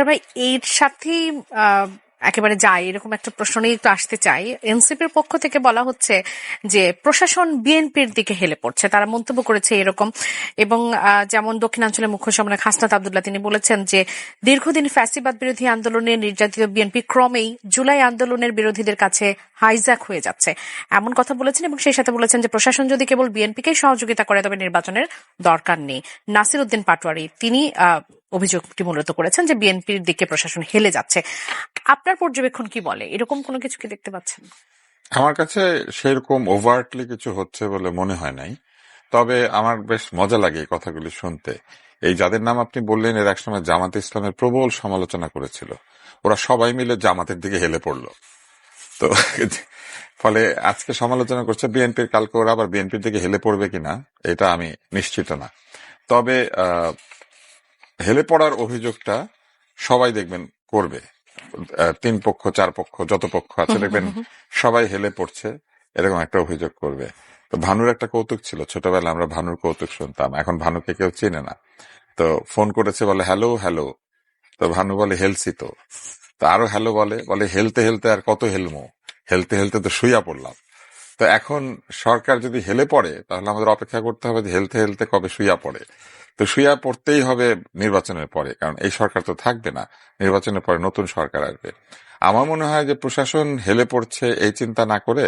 ভাই এর সাথেই একেবারে যায়, এরকম একটা প্রশ্ন নিয়ে একটু আসতে চাই। এনসিপির পক্ষ থেকে বলা হচ্ছে যে, প্রশাসন বিএনপির দিকে হেলে পড়ছে। তারা মন্তব্য করেছে এরকম। এবং যেমন দক্ষিণাঞ্চলের মুখ্য সমন্বয়ক হাসনাত আবদুল্লাহ, তিনি বলেছেন যে, দীর্ঘদিন ফ্যাসিবাদ বিরোধী আন্দোলনে নির্যাতিত বিএনপি ক্রমেই জুলাই আন্দোলনের বিরোধীদের কাছে হাইজ্যাক হয়ে যাচ্ছে। এমন কথা বলেছেন এবং সেই সাথে বলেছেন যে, প্রশাসন যদি কেবল বিএনপিকে সহযোগিতা করে, তবে নির্বাচনের দরকার নেই। নাসির উদ্দিন পাটোয়ারি, তিনি অভিযোগটি মূলত করেছেন যে, বিএনপির দিকে প্রশাসন হেলে যাচ্ছে। আপনার পর্যবেক্ষণ কি বলে? এরকম কোনো কিছু কি দেখতে পাচ্ছেন? আমার কাছে সেরকম ওভার্টলি কিছু হচ্ছে বলে মনে হয় নাই। তবে আমার বেশ মজা লাগে এই কথাগুলি শুনতে। এই যাদের নাম আপনি বললেন, এর একসময় জামাতে ইসলামের প্রবল সমালোচনা করেছিল। ওরা সবাই মিলে জামাতের দিকে হেলে পড়ল। তো ফলে আজকে সমালোচনা করছে বিএনপির, কালকে ওরা আবার বিএনপির দিকে হেলে পড়বে কিনা, এটা আমি নিশ্চিত না। তবে হেলে পড়ার অভিযোগটা সবাই দেখবেন করবে। তিন পক্ষ চার পক্ষ যত পক্ষ আছে দেখবেন সবাই হেলে পড়ছে এরকম একটা অভিযোগ করবে। তো ভানুর একটা কৌতুক ছিল ছোটবেলা আমরা ভানুর কৌতুক শুনতাম এখন ভানুকে কেউ চেনে না। তো ফোন করেছে বলে হ্যালো হ্যালো। তো ভানু বলে হেলসি তো। তো আরও হ্যালো বলে বলে হেলতে হেলতে আর কত হেলমো? হেলতে হেলতে তো শুইয়া পড়লাম। তো এখন সরকার যদি হেলে পড়ে তাহলে আমাদের অপেক্ষা করতে হবে যে হেলতে হেলতে কবে শুইয়া পড়ে? তো শুইয়া পড়তেই হবে নির্বাচনের পরে, কারণ এই সরকার তো থাকবে না, নির্বাচনের পরে নতুন সরকার আসবে। আমার মনে হয় যে প্রশাসন হেলে পড়ছে এই চিন্তা না করে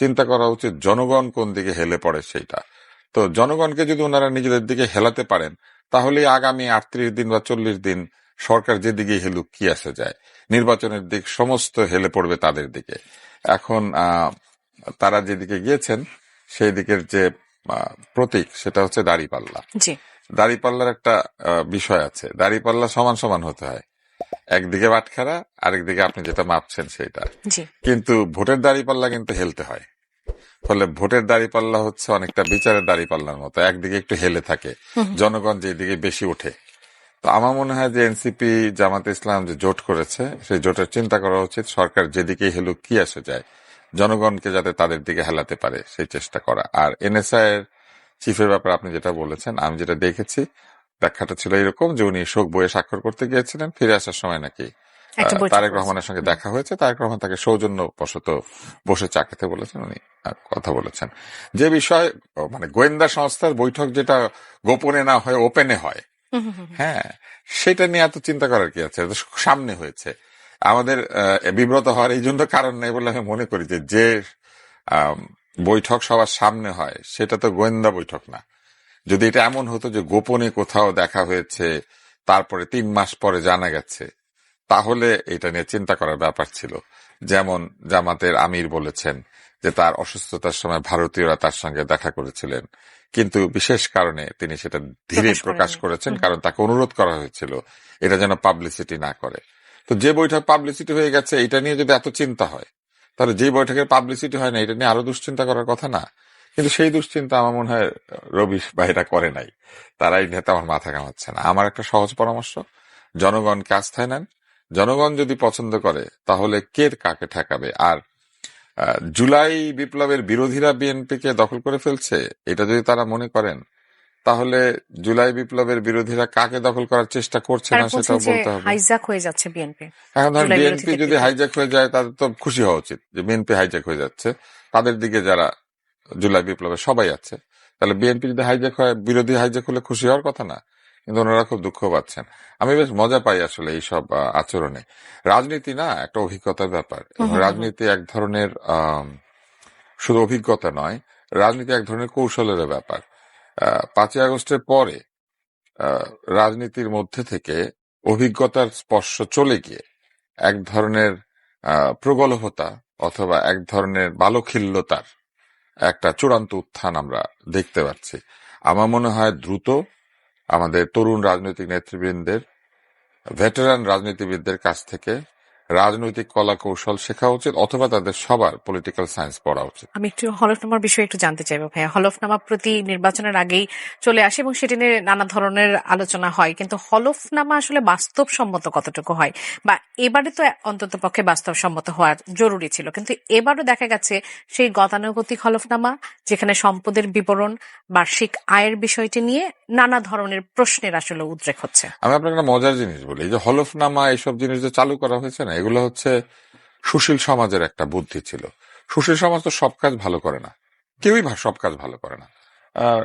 চিন্তা করা উচিত জনগণ কোন দিকে হেলে পড়ে সেইটা। তো জনগণকে যদি ওনারা নিজেদের দিকে হেলাতে পারেন, তাহলে আগামী আটত্রিশ দিন বা চল্লিশ দিন সরকার যেদিকে হেলুক, কি আসে যায়? নির্বাচনের দিক সমস্ত হেলে পড়বে তাদের দিকে। এখন তারা যেদিকে গিয়েছেন, সেই দিকের যে প্রতীক, সেটা হচ্ছে দাড়িপাল্লা। দাড়িপাল্লার একটা বিষয় আছে। দাড়িপাল্লা সমান সমান হতে হয়। একদিকে বাটখারা আরেকদিকে আপনি যেটা মাপছেন সেটা কিন্তু ভোটের দাড়িপাল্লা কিন্তু হেলতে হয়। ফলে ভোটের দাড়িপাল্লা হচ্ছে অনেকটা বিচারের দাড়িপাল্লার মতো। একদিকে একটু হেলে থাকে। জনগণ যেদিকে বেশি ওঠে। তো আমার মনে হয় যে এনসিপি জামাত ইসলাম যে জোট করেছে সেই জোটের চিন্তা করা উচিত। সরকার যেদিকে হেলুক কি আসে যায়। জনগণকে যাতে তাদের দিকে হেলাতে পারে সেই চেষ্টা করা। আর এনএসআই এর চিফের ব্যাপারে আপনি যেটা বলেছেন আমি যেটা দেখেছি ব্যাখ্যাটা ছিল এরকম যে উনি শোক বইয়ে স্বাক্ষর করতে গিয়েছিলেন ফিরে আসার সময় নাকি তারেক রহমানের সঙ্গে দেখা হয়েছে তারেক রহমান তাকে সৌজন্য বশত বসে চা খেতে বলেছেন উনি কথা বলেছেন। যে বিষয় মানে গোয়েন্দা সংস্থার বৈঠক যেটা গোপনে না হয় ওপেনে হয়। হ্যাঁ সেটা নিয়ে এত চিন্তা করার কি আছে? সামনে হয়েছে। আমাদের বিব্রত হওয়ার এই জন্য কারণ নেই বলে আমি মনে করি যে যে বৈঠক সবার সামনে হয় সেটা তো গোয়েন্দা বৈঠক না। যদি এটা এমন হতো যে গোপনে কোথাও দেখা হয়েছে তারপরে তিন মাস পরে জানা গেছে তাহলে এটা নিয়ে চিন্তা করার ব্যাপার ছিল। যেমন জামাতের আমির বলেছেন যে তার অসুস্থতার সময় ভারতীয়রা তার সঙ্গে দেখা করেছিলেন। কিন্তু বিশেষ কারণে তিনি সেটা ধীরে প্রকাশ করেছেন কারণ তাকে অনুরোধ করা হয়েছিল এটা যেন পাবলিসিটি না করে। তো যে বৈঠক পাবলিসিটি হয়ে গেছে এটা নিয়ে যদি এত চিন্তা হয় তাহলে যে বৈঠকের পাবলিসিটি হয় না, এটা নিয়ে আরও দুশ্চিন্তা করার কথা না। কিন্তু সেই দুশ্চিন্তা আমার মনে হয় রবি ভাইরা করে নাই। তারাই নেতা আমার মাথা কামাচ্ছে না। আমার একটা সহজ পরামর্শ, জনগণকে আস্থায় নেন। জনগণ যদি পছন্দ করে, তাহলে কে কাকে ঠেকাবে? আর জুলাই বিপ্লবের বিরোধীরা বিএনপিকে দখল করে ফেলছে, এটা যদি তারা মনে করেন তাহলে জুলাই বিপ্লবের বিরোধীরা কাকে দখল করার চেষ্টা করছে না সেটাও বলতে হবে। হাইজ্যাক হয়ে যাচ্ছে বিএনপি এখন ধর বিএনপি যদি। হাইজ্যাক হয়ে যায় তাদের তো খুশি হওয়া উচিত যে বিএনপি হাইজ্যাক হয়ে যাচ্ছে। তাদের দিকে যারা জুলাই বিপ্লবে সবাই আছে তাহলে বিএনপি যদি হাইজ্যাক হয় বিরোধী হাইজ্যাক হলে খুশি হওয়ার কথা না? কিন্তু ওনারা খুব দুঃখ পাচ্ছেন। আমি বেশ মজা পাই আসলে এইসব আচরণে। রাজনীতি না একটা অভিজ্ঞতার ব্যাপার। রাজনীতি এক ধরনের শুধু অভিজ্ঞতা নয় রাজনীতি এক ধরনের কৌশলের ব্যাপার। পাঁচই আগস্টের পরে রাজনীতির মধ্যে থেকে অভিজ্ঞতার স্পর্শ চলে গিয়ে এক ধরনের প্রগলভতা অথবা এক ধরনের বালখিল্যতার একটা চূড়ান্ত উত্থান আমরা দেখতে পাচ্ছি। আমার মনে হয় দ্রুত আমাদের তরুণ রাজনৈতিক নেতৃবৃন্দের, ভেটেরান রাজনীতিবিদদের কাছ থেকে রাজনৈতিক কলা কৌশল শেখা উচিত অথবা তাদের সবার পলিটিক্যাল সায়েন্স পড়া উচিত। আমি একটু হলফনামার বিষয়ে একটু জানতে চাইব ভাইয়া। হলফনামা প্রতি নির্বাচনের আগেই চলে আসে এবং সেটি নিয়ে নানা ধরনের আলোচনা হয়। কিন্তু হলফনামা আসলে বাস্তবসম্মত কতটুকু হয়? বা এবারে তো অন্তত পক্ষে বাস্তবসম্মত হওয়ার জরুরি ছিল। কিন্তু এবারও দেখা গেছে সেই গতানুগতিক হলফনামা যেখানে সম্পদের বিবরণ বার্ষিক আয়ের বিষয়টি নিয়ে নানা ধরনের প্রশ্নের আসলে উদ্রেক হচ্ছে। আমি আপনাকে একটা মজার জিনিস বলি। যে হলফনামা এইসব জিনিস যে চালু করা হয়েছে না এগুলো হচ্ছে সুশীল সমাজের একটা বুদ্ধি ছিল। সুশীল সমাজ তো সব কাজ ভালো করে না। কেউই সব কাজ ভালো করে না।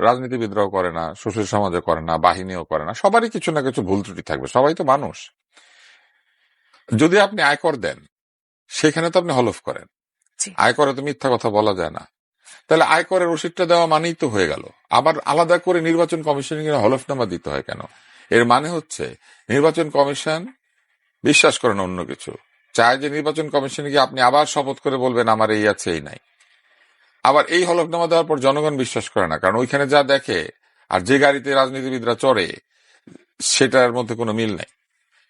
রাজনীতিবিদরাও করে না সুশীল সমাজও করে না বাহিনীও করে না। সবারই কিছু না কিছু ভুল ত্রুটি থাকবে সবাই তো মানুষ। যদি আপনি আয়কর দেন সেখানে তো আপনি হলফ করেন। আয়করে তো মিথ্যা কথা বলা যায় না। তাহলে আয়করের রসিদটা দেওয়া মানেই তো হয়ে গেল। আবার আলাদা করে নির্বাচন কমিশন হলফনামা দিতে হয় কেন? এর মানে হচ্ছে নির্বাচন কমিশন বিশ্বাস করেন অন্য কিছু। চায় যে নির্বাচন কমিশনে গিয়ে আপনি আবার শপথ করে বলবেন, আমার এই আছে, এই নাই। আবার এই হলফনামা দেওয়ার পর জনগণ বিশ্বাস করে না, কারণ ওইখানে যা দেখে আর যে গাড়িতে রাজনীতিবিদরা চড়ে, সেটার মধ্যে কোনো মিল নাই।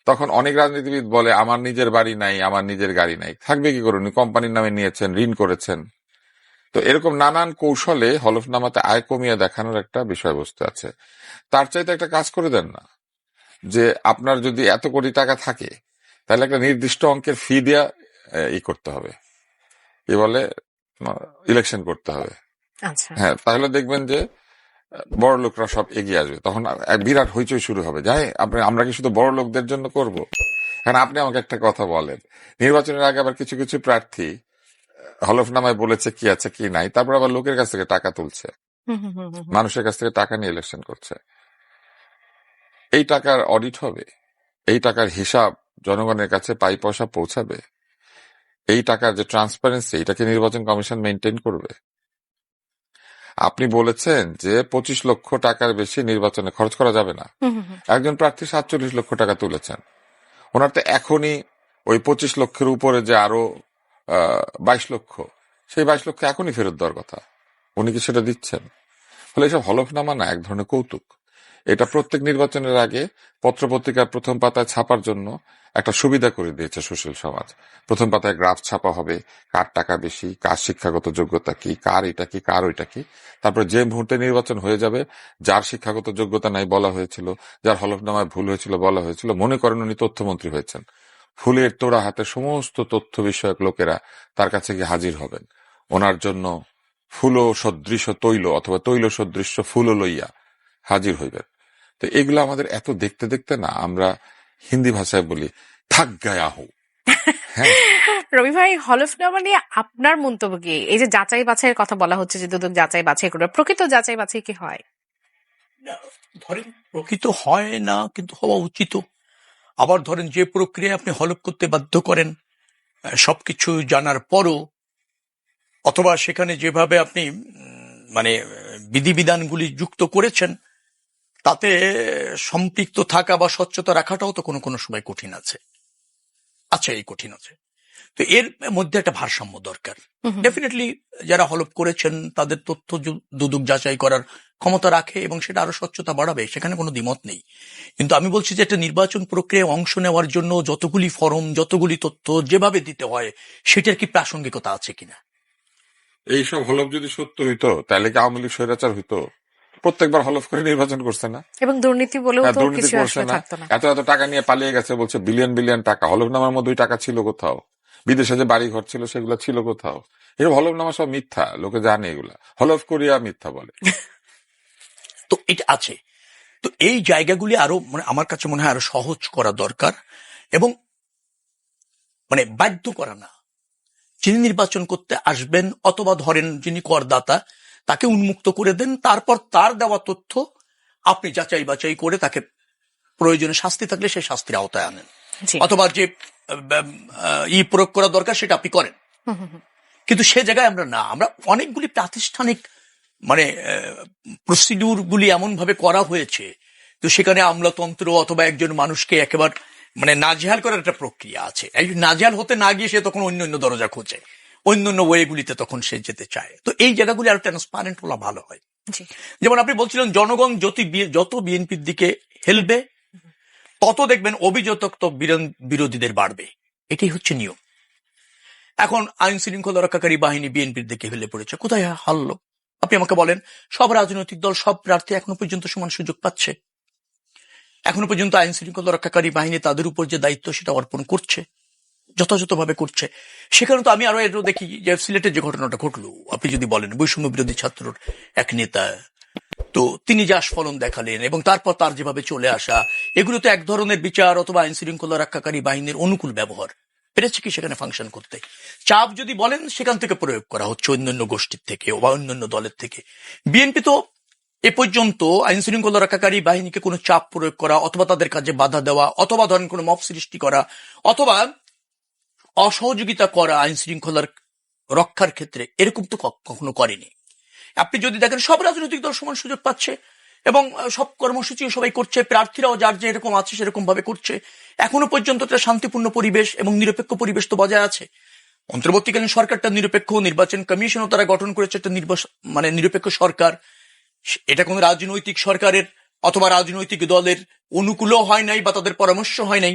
তখন অনেক রাজনীতিবিদ বলে, আমার নিজের বাড়ি নাই, আমার নিজের গাড়ি নাই। থাকবে কি করুন কোম্পানির নামে নিয়েছেন, ঋণ করেছেন। তো এরকম নানান কৌশলে হলফনামাতে আয় কমিয়ে দেখানোর একটা বিষয়বস্তু আছে। তার চাইতে একটা কাজ করে দেন না, যে আপনার যদি এত কোটি টাকা থাকে তাহলে একটা নির্দিষ্ট অঙ্কের ফি দেওয়া ই করতে হবে। কি বলে? ইলেকশন করতে হবে। আচ্ছা। হ্যাঁ তাহলে দেখবেন যে বড় লোকরা সব এগিয়ে আসবে। তখন এক বিরাট হইচই শুরু হবে। যাই আপনি আমরা কি শুধু বড় লোকদের জন্য করব? কারণ আপনি আমাকে একটা কথা বলেন। নির্বাচনের আগে আবার কিছু কিছু প্রার্থী হলফনামায় বলেছে কি আছে কি নাই। তারপর আবার লোকের কাছ থেকে টাকা তুলছে। মানুষের কাছ থেকে টাকা নিয়ে ইলেকশন করছে। এই টাকার অডিট হবে। এই টাকার হিসাব জনগণের কাছে পাই পয়সা পৌঁছাবে। এই টাকার যে ট্রান্সপারেন্সি এটাকে নির্বাচন কমিশন মেনটেন করবে। আপনি বলেছেন যে পঁচিশ লক্ষ টাকার বেশি নির্বাচনে খরচ করা যাবে না। একজন প্রার্থী সাতচল্লিশ লক্ষ টাকা তুলেছেন। ওনার তো এখনই ওই পঁচিশ লক্ষের উপরে যে আরও বাইশ লক্ষ সেই বাইশ লক্ষ এখনই ফেরত দেওয়ার কথা। উনি কি সেটা দিচ্ছেন? ফলে এসব হলফনামা না এক ধরনের কৌতুক। এটা প্রত্যেক নির্বাচনের আগে পত্রপত্রিকার প্রথম পাতায় ছাপার জন্য একটা সুবিধা করে দিয়েছে সুশীল সমাজ। প্রথম পাতায় গ্রাফ ছাপা হবে, কার টাকা বেশি, কার শিক্ষাগত যোগ্যতা কি, কার এটা কি, কার ওইটা কি। তারপর যে মুহূর্তে নির্বাচন হয়ে যাবে, যার শিক্ষাগত যোগ্যতা নাই বলা হয়েছিল, যার হলফনামায় ভুল হয়েছিল বলা হয়েছিল, মনে করেন উনি তথ্যমন্ত্রী হয়েছেন। ফুলের তোড়া হাতে সমস্ত তথ্য বিষয়ক লোকেরা তার কাছে গিয়ে হাজির হবেন। ওনার জন্য ফুল সদৃশ তৈল, অথবা তৈল সদৃশ ফুল লইয়া হাজির হইবেন। তো এগুলো আমাদের এত দেখতে দেখতে না, আমরা হিন্দি ভাষায় বলি থাক গায়া হো। হ্যাঁ। রবি ভাই হলফনামা নিয়ে আপনার মন্তব্য কি? এই যে যাচাই বাছাইয়ের কথা বলা হচ্ছে যে দুদক যাচাই বাছাই করবে প্রকৃত যাচাই বাছাই কি হয়? ধরেন প্রকৃত হয় না কিন্তু হওয়া উচিত। আবার ধরেন যে প্রক্রিয়া আপনি হলফ করতে বাধ্য করেন সবকিছু জানার পরও অথবা সেখানে যেভাবে আপনি মানে বিধিবিধানগুলি যুক্ত করেছেন তাতে সম্পৃক্ত থাকা বা স্বচ্ছতা রাখাটাও তো কোনো কোনো সময় কঠিন আছে। আচ্ছা এই কঠিন আছে। তো এর মধ্যে একটা ভারসাম্য দরকার। ডেফিনেটলি যারা হলফ করেছেন তাদের তথ্য দুদক যাচাই করার ক্ষমতা রাখে এবং সেটা আরও স্বচ্ছতা বাড়াবে সেখানে কোনো দ্বিমত নেই। কিন্তু আমি বলছি যে একটা নির্বাচন প্রক্রিয়ায় অংশ নেওয়ার জন্য যতগুলি ফরম যতগুলি তথ্য যেভাবে দিতে হয় সেটার কি প্রাসঙ্গিকতা আছে কিনা? এইসব হলফ যদি সত্য হইতো তাহলে কি আওয়ামী লীগ স্বৈরাচার হইতো? প্রত্যেকবার হলফ করে নির্বাচন করছে না। এবং দুর্নীতি বলেও হ্যাঁ, দুর্নীতি করছে না। না। এত এত টাকা নিয়ে পালিয়ে গেছে বলছে বিলিয়ন বিলিয়ন টাকা। হলফনামার মধ্যে ওই টাকা ছিল কোথাও? বিদেশে যে বাড়ি ঘর ছিল সেগুলো ছিল কোথাও? এসব হলফনামা সব মিথ্যা লোকে জানে এগুলা। হলফ করিয়া মিথ্যা বলে। তো এটা আছে। তো এই জায়গাগুলি আরও মানে আমার কাছে মনে হয় আরও সহজ করা দরকার এবং মানে বাধ্য করা না। যিনি নির্বাচন করতে আসবেন অথবা ধরেন যিনি করদাতা তাকে উন্মুক্ত করে দেন তারপর তার দেওয়া তথ্য আপনি যাচাই বাছাই করে তাকে প্রয়োজনে শাস্তি থাকলে সেই শাস্তির আওতায় আনেন। অথবা যে ই প্রয়োগ করা দরকার সেটা আপনি করেন। কিন্তু সে জায়গায় আমরা না আমরা অনেকগুলি প্রাতিষ্ঠানিক মানে প্রসিডিউর গুলি এমন ভাবে করা হয়েছে। তো সেখানে আমলাতন্ত্র অথবা একজন মানুষকে একেবারে মানে নাজেহাল করার একটা প্রক্রিয়া আছে। নাজেহাল হতে না গিয়ে সে তখন অন্য অন্য দরজা খোঁজে। অন্য অন্য ওয়েগুলিতে তখন সে যেতে চায়। তো এই জায়গাগুলি আরও ট্রান্সপারেন্ট হলা ভালো হয়। যেমন আপনি বলছিলেন জনগণ যত যত বিএনপির দিকে হেলবে তত দেখবেন অভিযোগ বিরোধীদের বাড়বে। এটাই হচ্ছে নিয়ম। এখন আইন শৃঙ্খলা রক্ষাকারী বাহিনী বিএনপির দিকে হেলে পড়েছে। কোথায় হারলো? আপনি আমাকে বলেন সব রাজনৈতিক দল সব প্রার্থী এখনও পর্যন্ত সমান সুযোগ পাচ্ছে? এখনও পর্যন্ত আইন শৃঙ্খলা রক্ষাকারী বাহিনী তাদের উপর যে দায়িত্ব সেটা অর্পণ করছে? যথাযথভাবে করছে। সেখানে তো আমি আরও এরও দেখি যে সিলেটের যে ঘটনাটা ঘটলো, আপনি যদি বলেন, বৈষম্য বিরোধী ছাত্রর এক নেতা, তো তিনি যে আস্ফলন দেখালেন এবং তারপর তার যেভাবে চলে আসা, এগুলো তো এক ধরনের বিচার অথবা আইন শৃঙ্খলা রক্ষাকারী বাহিনীর অনুকূল ব্যবহার। পেরেছে কি সেখানে ফাংশন করতে। চাপ যদি বলেন, সেখান থেকে প্রয়োগ করা হচ্ছে অন্যান্য গোষ্ঠীর থেকে বা অন্যান্য দলের থেকে। বিএনপি তো এ পর্যন্ত আইন শৃঙ্খলা রক্ষাকারী বাহিনীকে কোনো চাপ প্রয়োগ করা অথবা তাদের কাজে বাধা দেওয়া, অথবা ধরেন কোনো মব সৃষ্টি করা, অথবা অসহযোগিতা করা আইন শৃঙ্খলার রক্ষার ক্ষেত্রে এরকম তো কখনো করেনি। আপনি যদি দেখেন, সব রাজনৈতিক দল সমান সুযোগ পাচ্ছে এবং সব কর্মসূচি সবাই করছে, প্রার্থীরাও যার যে এরকম আছে সেরকম ভাবে করছে। এখনও পর্যন্ত একটা শান্তিপূর্ণ পরিবেশ এবং নিরপেক্ষ পরিবেশ তো বজায় আছে। অন্তর্বর্তীকালীন সরকারটা নিরপেক্ষ, নির্বাচন কমিশনও তারা গঠন করেছে একটা মানে নিরপেক্ষ সরকার। এটা কোনো রাজনৈতিক সরকারের অথবা রাজনৈতিক দলের অনুকূলও হয় নাই বা তাদের পরামর্শ হয় নাই।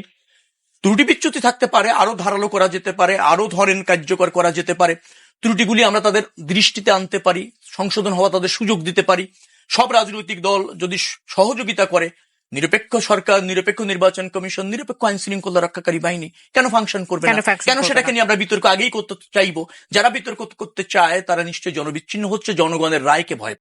ত্রুটি বিচ্যুতি থাকতে পারে আরও ধারালো করা যেতে পারে আরও ধরেন কার্যকর করা যেতে পারে। ত্রুটিগুলি আমরা তাদের দৃষ্টিতে আনতে পারি সংশোধন হওয়া তাদের সুযোগ দিতে পারি। সব রাজনৈতিক দল যদি সহযোগিতা করে নিরপেক্ষ সরকার নিরপেক্ষ নির্বাচন কমিশন নিরপেক্ষ আইন শৃঙ্খলা রক্ষাকারী বাহিনী কেন ফাংশন করবে কেন না কেন সেটাকে নিয়ে আমরা বিতর্ক আগেই করতে চাইব? যারা বিতর্ক করতে চায় তারা নিশ্চয়ই জনবিচ্ছিন্ন হচ্ছে জনগণের রায়কে ভয়